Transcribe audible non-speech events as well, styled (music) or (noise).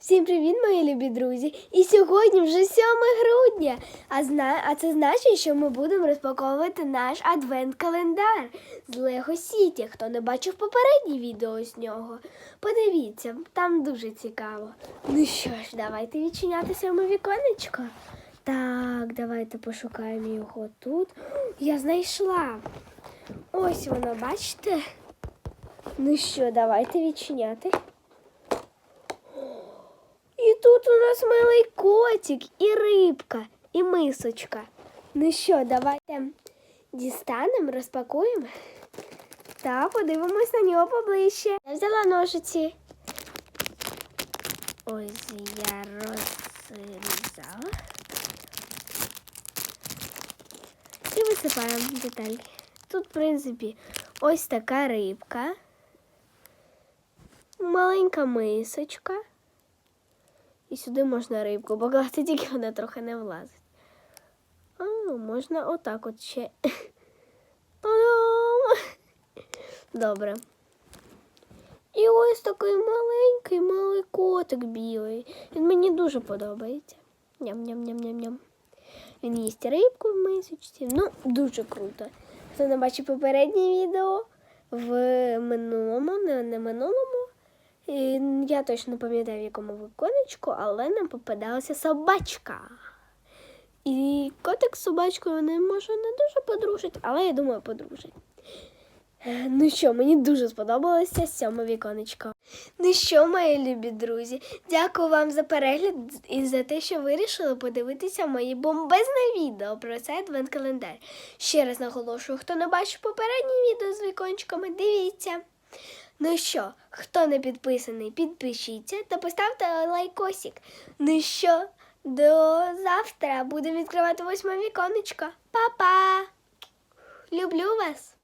Всім привіт, мої любі друзі! І сьогодні вже 7 грудня. А, зна... а це значить, що ми будемо розпаковувати наш адвент-календар з Lego City. Хто не бачив попереднє відео з нього, подивіться, там дуже цікаво. Ну що ж, давайте відчиняти сьоме віконечко. Так, давайте пошукаємо його тут. Я знайшла. Ось воно, бачите? Ну що, давайте відчиняти. І тут у нас милий котик, і рибка, і мисочка. Ну що, давайте дістанемо, розпакуємо та подивимось на нього поближче. Я взяла ножиці. Ось я розрізала. І висипаємо детальки. Тут, в принципі, ось така рибка, маленька мисочка. І сюди можна рибку покласти, тільки вона трохи не влазить. А, можна отак от ще. (laughs) Та-дам! Добре. І ось такий маленький малий котик білий. Він мені дуже подобається. Ням-ням-ням-ням-ням. Він їсть рибку в мисочці. Ну, дуже круто. Хто не бачив попереднє відео в минулому, не, не минулому. Я точно не пам'ятаю, в якому виконечку, але нам попадалася собачка. І котик з собачкою вони, може, не дуже подружать, але я думаю, подружать. Е, Ну що, мені дуже сподобалося сьоме віконечко. Ну що, мої любі друзі, дякую вам за перегляд і за те, що вирішили подивитися мої бомбезне відео про цей адвент-календар. Ще раз наголошую, хто не бачив попереднє відео з вікончиками, дивіться. Ну що, хто не підписаний, підпишіться та поставте лайкосик. Ну що, до завтра будемо відкривати восьме віконечко. Па-па! Люблю вас!